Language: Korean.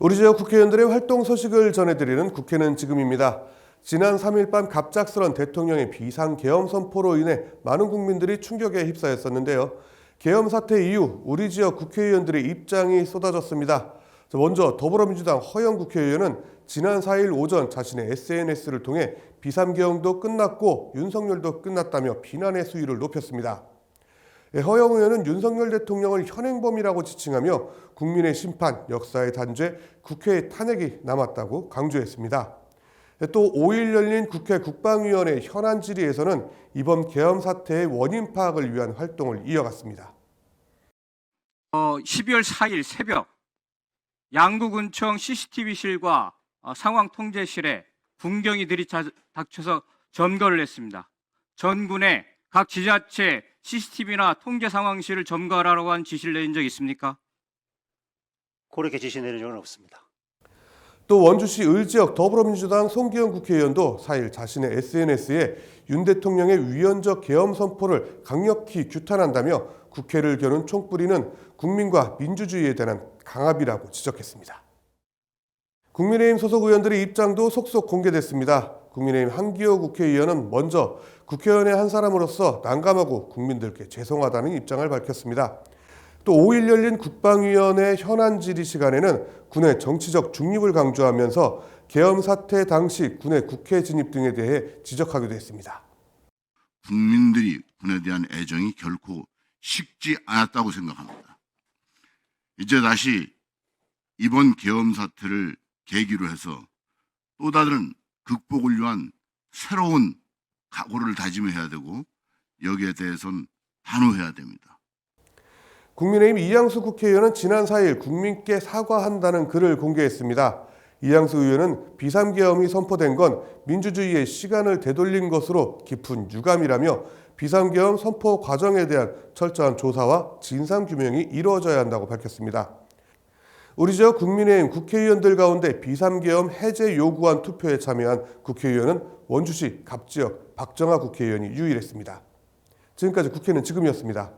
우리 지역 국회의원들의 활동 소식을 전해드리는 국회는 지금입니다. 지난 3일 밤 갑작스런 대통령의 비상계엄 선포로 인해 많은 국민들이 충격에 휩싸였었는데요. 계엄 사태 이후 우리 지역 국회의원들의 입장이 쏟아졌습니다. 먼저 더불어민주당 허영 국회의원은 지난 4일 오전 자신의 SNS를 통해 비상계엄도 끝났고 윤석열도 끝났다며 비난의 수위를 높였습니다. 예, 허영 의원은 윤석열 대통령을 현행범이라고 지칭하며 국민의 심판, 역사의 단죄, 국회의 탄핵이 남았다고 강조했습니다. 예, 또 5일 열린 국회 국방위원회 현안 질의에서는 이번 계엄 사태의 원인 파악을 위한 활동을 이어갔습니다. 어, 12월 4일 새벽 양구군청 CCTV실과 어, 상황 통제실에 군경이 들이 닥쳐서 점거를 했습니다. 전군에 각 지자체 CCTV나 통제 상황실을 점거하라고 한 지시를 내린 적 있습니까? 그렇게 지시 내린 적은 없습니다. 또 원주시 을지역 더불어민주당 송기현 국회의원도 4일 자신의 SNS에 윤 대통령의 위헌적 계엄 선포를 강력히 규탄한다며 국회를 겨눈 총뿌리는 국민과 민주주의에 대한 강압이라고 지적했습니다. 국민의힘 소속 의원들의 입장도 속속 공개됐습니다. 국민의힘 한기호 국회의원은 먼저 국회의원의 한 사람으로서 난감하고 국민들께 죄송하다는 입장을 밝혔습니다. 또 5일 열린 국방위원회 현안 질의 시간에는 군의 정치적 중립을 강조하면서 계엄 사태 당시 군의 국회 진입 등에 대해 지적하기도 했습니다. 국민들이 군에 대한 애정이 결코 식지 않았다고 생각합니다. 이제 다시 이번 계엄 사태를 계기로 해서 또 다른 극복을 위한 새로운 각오를 다짐해야 되고 여기에 대해서는 단호해야 됩니다. 국민의힘 이양수 국회의원은 지난 4일 국민께 사과한다는 글을 공개했습니다. 이양수 의원은 비상계엄이 선포된 건 민주주의의 시간을 되돌린 것으로 깊은 유감이라며 비상계엄 선포 과정에 대한 철저한 조사와 진상규명이 이루어져야 한다고 밝혔습니다. 우리 지역 국민의힘 국회의원들 가운데 비상계엄 해제 요구안 투표에 참여한 국회의원은 원주시 갑지역 박정아 국회의원이 유일했습니다. 지금까지 국회는 지금이었습니다.